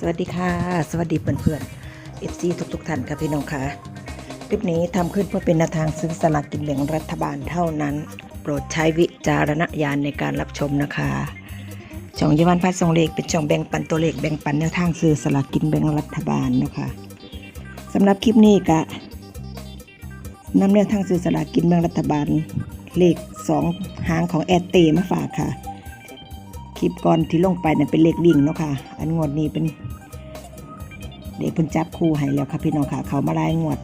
สวัสดีค่ะ สวัสดีเพื่อนๆ FC ทุกๆท่านค่ะพี่น้องค่ะ คลิปนี้ทำขึ้นเพื่อเป็นแนวทางซื้อสลากกินแบ่งรัฐบาลเท่านั้น โปรดใช้วิจารณญาณในการรับชมนะคะ ช่องยวันพัดทรงเลขเป็นช่องแบ่งปันตัวเลขแบ่งปันแนวทางซื้อสลากกินแบ่งรัฐบาลนะคะสำหรับคลิปนี้กะนำแนวทางซื้อสลากกินแบ่งรัฐบาลเลขสองหางของแอดเตมาฝากค่ะ คลิปก่อนที่ลงไปเนี่ยเป็นเลขวิ่งเนาะค่ะ อันงวดนี้เป็นเด็กเพิ่นจับคู่ให้แล้วค่ะพี่น้องค่ะ เขามาไล่งวด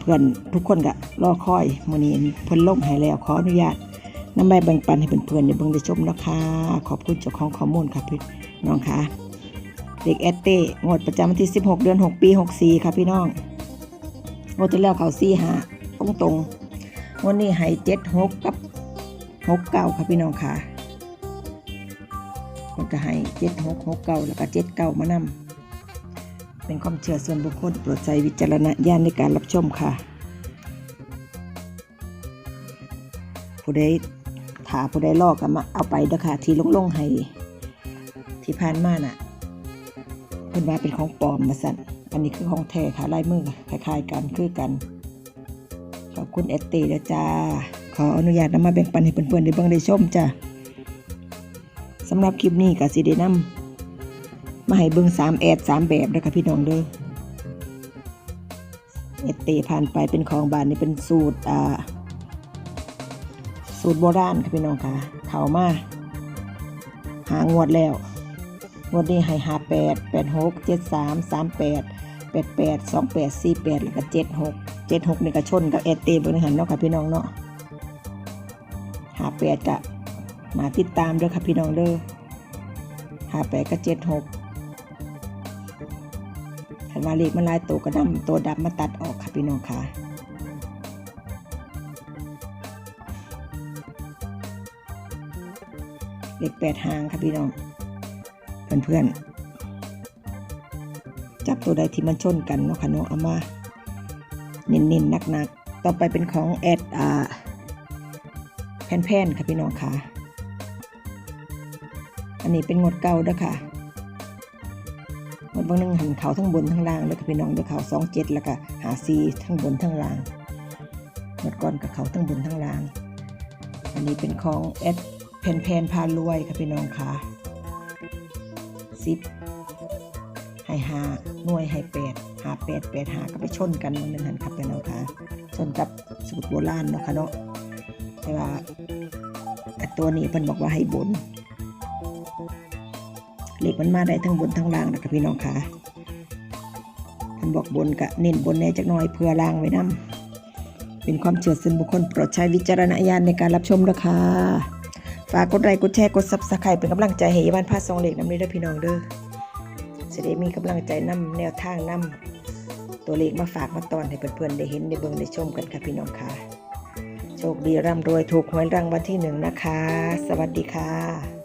เพื่อนๆทุกคนก็รอคอยมื้อนี้เพิ่นลงให้แล้วขออนุญาตน้ำใบแบ่งปันให้เพื่อนๆได้เบิ่งได้ชมนะคะขอบคุณเจ้าของข้อมูลค่ะพี่น้องค่ะเด็กแอตเต้งวดประจำวันที่ 16 เดือน 6 ปี 64 ค่ะพี่น้องงวดที่แล้วเขา4 5ตรงตรงๆงวดนี้ให้7 6กับ6 9ค่ะพี่น้องค่ะ มันก็ให้เจ็ดหกหกเก้าแล้วก็เจ็ดเก้ามานำเป็นความเชื่อส่วนบุคคลโปรดใช้วิจารณญาณในการรับชมค่ะ ผู้ใดถาผู้ใดลอกก็มาเอาไปเด้อค่ะ ที่ลงลงๆให้ที่ผ่านมาน่ะเพิ่นว่าเป็นของปลอมมาสั่นอันนี้คือของแท้ค่ะลายมือคล้ายๆกันคือกันขอบคุณเอสเต้ด้วจ้า ขออนุญาตนำมาแบ่งปันให้เพื่อนๆได้เบิ่งได้ชมจ้า สำหรับคลิปนี้ก็สิได้นำมาให้เบิ่ง3แอด3แบบเด้อค่ะพี่น้องเด้อเอดเตผ่านไปเป็นของบานนี่เป็นสูตรอ่าสูตรโบราณค่ะพี่น้องค่ะเข้ามาหางวดแล้ว งวดนี้ให้หาแปดแปดหกเจ็ดสามสามแปดแปดแปดสองแปดสี่แปดแล้วก็เจ็ดหกเจ็ดหกนี่ก็ชนกับเอดเตเบิ่งหันเนาะค่ะพี่น้องเนาะหาแปดกะ มาติดตามเด้อค่ะพี่น้องเด้อหาแปดก็เจ็ดหกขันว่าเลขมันลายตัวกระดำตัวดำมาตัดออกค่ะพี่น้องค่ะเลขแปดหางค่ะพี่น้องเพื่อนๆจับตัวใดที่มันชนกันเนาะค่ะเนาะเอามาเน้นๆหนักๆ ต่อไปเป็นของแอดอ่าแผ่นๆค่ะพี่น้องค่ะ อันนี้เป็นงดเก่าเด้อค่ะงดบางหนึงหันเขาทั้งบนทั้งล่างเด้อค่ะพี่น้องเด้อเขาสองเจ็ดแล้วก็หาซีทั้งบนทั้งล่างงดก่อนกับเขาทั้งบนทั้งล่าง อันนี้เป็นของแอดแผ่นแผ่นพารวยค่ะพี่น้องค่ะสิบให้หาหน่วยให้แปดหาแปดแปดหาก็ไปชนกันบางหนึงหันครับพี่น้องค่ะชนกับสูตรโบราณเนาะค่ะเนาะแต่ว่าตัวนี้เพิ่นบอกว่าให้บน เหล็กมันมาได้ทั้งบนทั้งล่างนะครับพี่น้องค่ะท่านบอกบนกะเน้นบนแน่จักน่อยเพื่อล่างไว้นํเป็นความเชื่อส่วนบุคคลโปรดใช้วิจารณญาณในการรับชมนะคะฝากกดไลค์กดแชร์กดซับสไครป์เป็นกำลังใจให้ยบ้านพาซองเหล็กน้ำนี้ด้วยพี่น้องเด้อจะได้มีกำลังใจนำแนวทางนำตัวเลขมาฝากมาตอนให้เพื่อนๆได้เห็นได้เบิ่งได้ชมกันค่ะพี่น้องค่ะ โชคดีร่ำรวยถูกหวยรางวัลที่หนึ่งนะคะ สวัสดีค่ะ